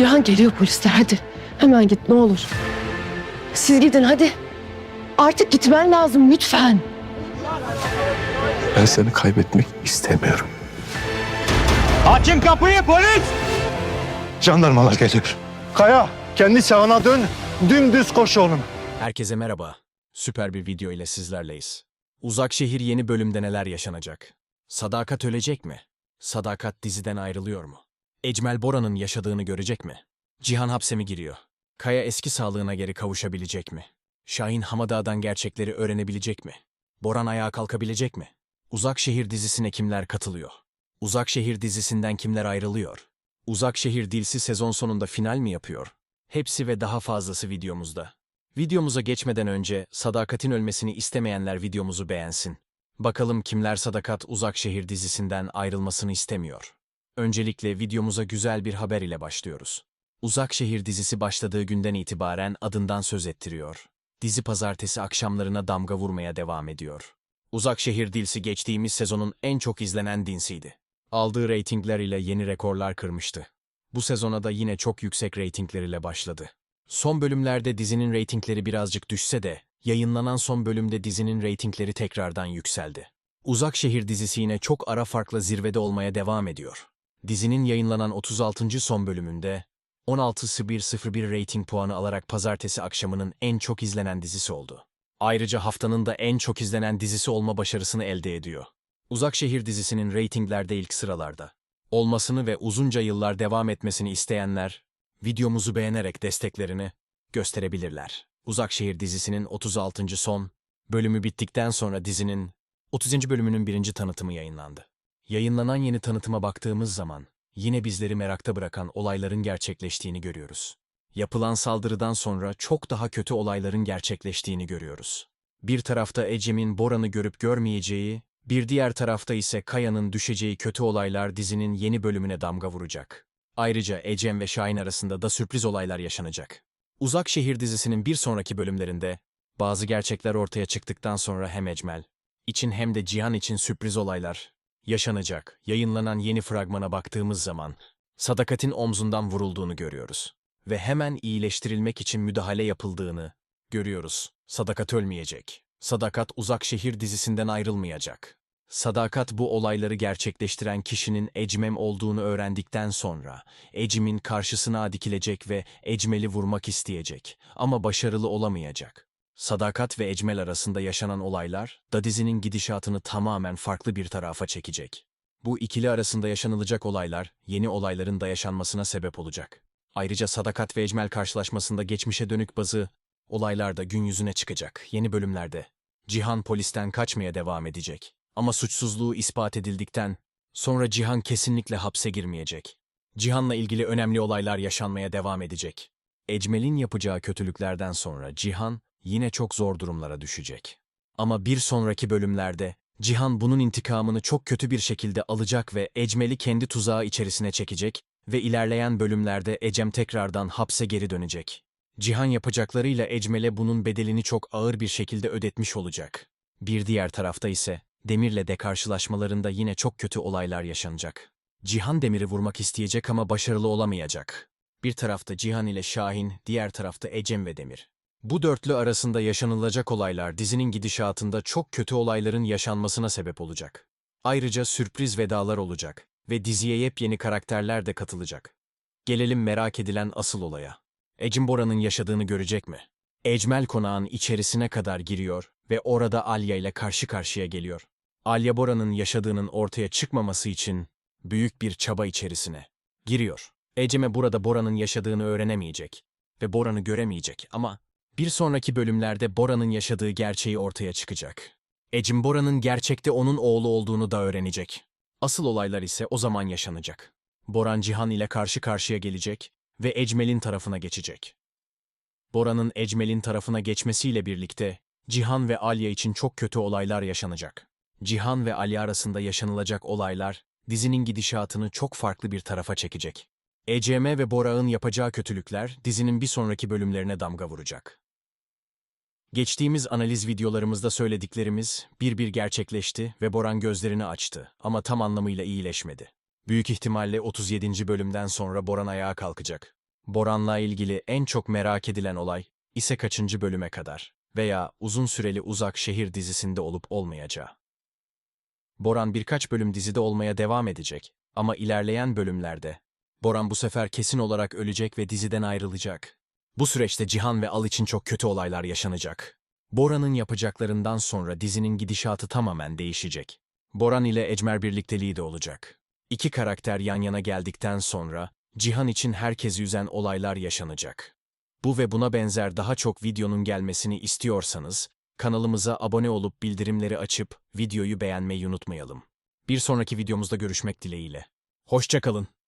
Cihan geliyor polisler hadi. Hemen git ne olur. Siz gidin hadi. Artık gitmen lazım lütfen. Ben seni kaybetmek istemiyorum. Açın kapıyı polis! Jandarmalar geliyor. Kaya kendi sağına dön. Dümdüz koş oğlum. Herkese merhaba. Süper bir video ile sizlerleyiz. Uzak şehir yeni bölümde neler yaşanacak? Sadakat ölecek mi? Sadakat diziden ayrılıyor mu? Ecmel Bora'nın yaşadığını görecek mi? Cihan hapse mi giriyor? Kaya eski sağlığına geri kavuşabilecek mi? Şahin Hamadağ'dan gerçekleri öğrenebilecek mi? Boran ayağa kalkabilecek mi? Uzak Şehir dizisine kimler katılıyor? Uzak Şehir dizisinden kimler ayrılıyor? Uzak Şehir dizisi sezon sonunda final mi yapıyor? Hepsi ve daha fazlası videomuzda. Videomuza geçmeden önce Sadakat'in ölmesini istemeyenler videomuzu beğensin. Bakalım kimler Sadakat Uzak Şehir dizisinden ayrılmasını istemiyor. Öncelikle videomuza güzel bir haber ile başlıyoruz. Uzak Şehir dizisi başladığı günden itibaren adından söz ettiriyor. Dizi pazartesi akşamlarına damga vurmaya devam ediyor. Uzak Şehir dizisi geçtiğimiz sezonun en çok izlenen dizisiydi. Aldığı reytingler ile yeni rekorlar kırmıştı. Bu sezona da yine çok yüksek reytingler ile başladı. Son bölümlerde dizinin reytingleri birazcık düşse de, yayınlanan son bölümde dizinin reytingleri tekrardan yükseldi. Uzak Şehir dizisi yine çok ara farkla zirvede olmaya devam ediyor. Dizinin yayınlanan 36. son bölümünde 16.01 reyting puanı alarak pazartesi akşamının en çok izlenen dizisi oldu. Ayrıca haftanın da en çok izlenen dizisi olma başarısını elde ediyor. Uzak Şehir dizisinin reytinglerde ilk sıralarda. Olmasını ve uzunca yıllar devam etmesini isteyenler, videomuzu beğenerek desteklerini gösterebilirler. Uzak Şehir dizisinin 36. son bölümü bittikten sonra dizinin 30. bölümünün birinci tanıtımı yayınlandı. Yayınlanan yeni tanıtıma baktığımız zaman yine bizleri merakta bırakan olayların gerçekleştiğini görüyoruz. Yapılan saldırıdan sonra çok daha kötü olayların gerçekleştiğini görüyoruz. Bir tarafta Ecem'in Boran'ı görüp görmeyeceği, bir diğer tarafta ise Kaya'nın düşeceği kötü olaylar dizinin yeni bölümüne damga vuracak. Ayrıca Ecem ve Şahin arasında da sürpriz olaylar yaşanacak. Uzak Şehir dizisinin bir sonraki bölümlerinde bazı gerçekler ortaya çıktıktan sonra hem Ecmel için hem de Cihan için sürpriz olaylar yaşanacak. Yayınlanan yeni fragmana baktığımız zaman Sadakat'in omzundan vurulduğunu görüyoruz ve hemen iyileştirilmek için müdahale yapıldığını görüyoruz. Sadakat ölmeyecek. Sadakat Uzak Şehir dizisinden ayrılmayacak. Sadakat bu olayları gerçekleştiren kişinin Ecmem olduğunu öğrendikten sonra Ecm'in karşısına dikilecek ve Ecmel'i vurmak isteyecek ama başarılı olamayacak. Sadakat ve Ecmel arasında yaşanan olaylar da dizinin gidişatını tamamen farklı bir tarafa çekecek. Bu ikili arasında yaşanılacak olaylar yeni olayların da yaşanmasına sebep olacak. Ayrıca Sadakat ve Ecmel karşılaşmasında geçmişe dönük bazı olaylar da gün yüzüne çıkacak yeni bölümlerde. Cihan polisten kaçmaya devam edecek. Ama suçsuzluğu ispat edildikten sonra Cihan kesinlikle hapse girmeyecek. Cihan'la ilgili önemli olaylar yaşanmaya devam edecek. Ecmel'in yapacağı kötülüklerden sonra Cihan yine çok zor durumlara düşecek. Ama bir sonraki bölümlerde Cihan bunun intikamını çok kötü bir şekilde alacak ve Ecmel'i kendi tuzağı içerisine çekecek ve ilerleyen bölümlerde Ecem tekrardan hapse geri dönecek. Cihan yapacaklarıyla Ecmel'e bunun bedelini çok ağır bir şekilde ödetmiş olacak. Bir diğer tarafta ise Demir'le de karşılaşmalarında yine çok kötü olaylar yaşanacak. Cihan Demir'i vurmak isteyecek ama başarılı olamayacak. Bir tarafta Cihan ile Şahin, diğer tarafta Ecem ve Demir. Bu dörtlü arasında yaşanılacak olaylar dizinin gidişatında çok kötü olayların yaşanmasına sebep olacak. Ayrıca sürpriz vedalar olacak ve diziye yepyeni karakterler de katılacak. Gelelim merak edilen asıl olaya. Ecem Bora'nın yaşadığını görecek mi? Ecmel konağın içerisine kadar giriyor ve orada Alya ile karşı karşıya geliyor. Alya Bora'nın yaşadığının ortaya çıkmaması için büyük bir çaba içerisine giriyor. Ecem'e burada Bora'nın yaşadığını öğrenemeyecek ve Bora'nı göremeyecek ama bir sonraki bölümlerde Bora'nın yaşadığı gerçeği ortaya çıkacak. Ecem Bora'nın gerçekte onun oğlu olduğunu da öğrenecek. Asıl olaylar ise o zaman yaşanacak. Boran Cihan ile karşı karşıya gelecek ve Ecmel'in tarafına geçecek. Bora'nın Ecmel'in tarafına geçmesiyle birlikte Cihan ve Alya için çok kötü olaylar yaşanacak. Cihan ve Alya arasında yaşanılacak olaylar dizinin gidişatını çok farklı bir tarafa çekecek. ECM ve Bora'nın yapacağı kötülükler dizinin bir sonraki bölümlerine damga vuracak. Geçtiğimiz analiz videolarımızda söylediklerimiz bir bir gerçekleşti ve Boran gözlerini açtı ama tam anlamıyla iyileşmedi. Büyük ihtimalle 37. bölümden sonra Boran ayağa kalkacak. Boran'la ilgili en çok merak edilen olay ise kaçıncı bölüme kadar veya uzun süreli Uzak Şehir dizisinde olup olmayacağı. Boran birkaç bölüm dizide olmaya devam edecek ama ilerleyen bölümlerde Boran bu sefer kesin olarak ölecek ve diziden ayrılacak. Bu süreçte Cihan ve Al için çok kötü olaylar yaşanacak. Bora'nın yapacaklarından sonra dizinin gidişatı tamamen değişecek. Boran ile Ecmer birlikteliği de olacak. İki karakter yan yana geldikten sonra Cihan için herkesi üzen olaylar yaşanacak. Bu ve buna benzer daha çok videonun gelmesini istiyorsanız kanalımıza abone olup bildirimleri açıp videoyu beğenmeyi unutmayalım. Bir sonraki videomuzda görüşmek dileğiyle. Hoşçakalın.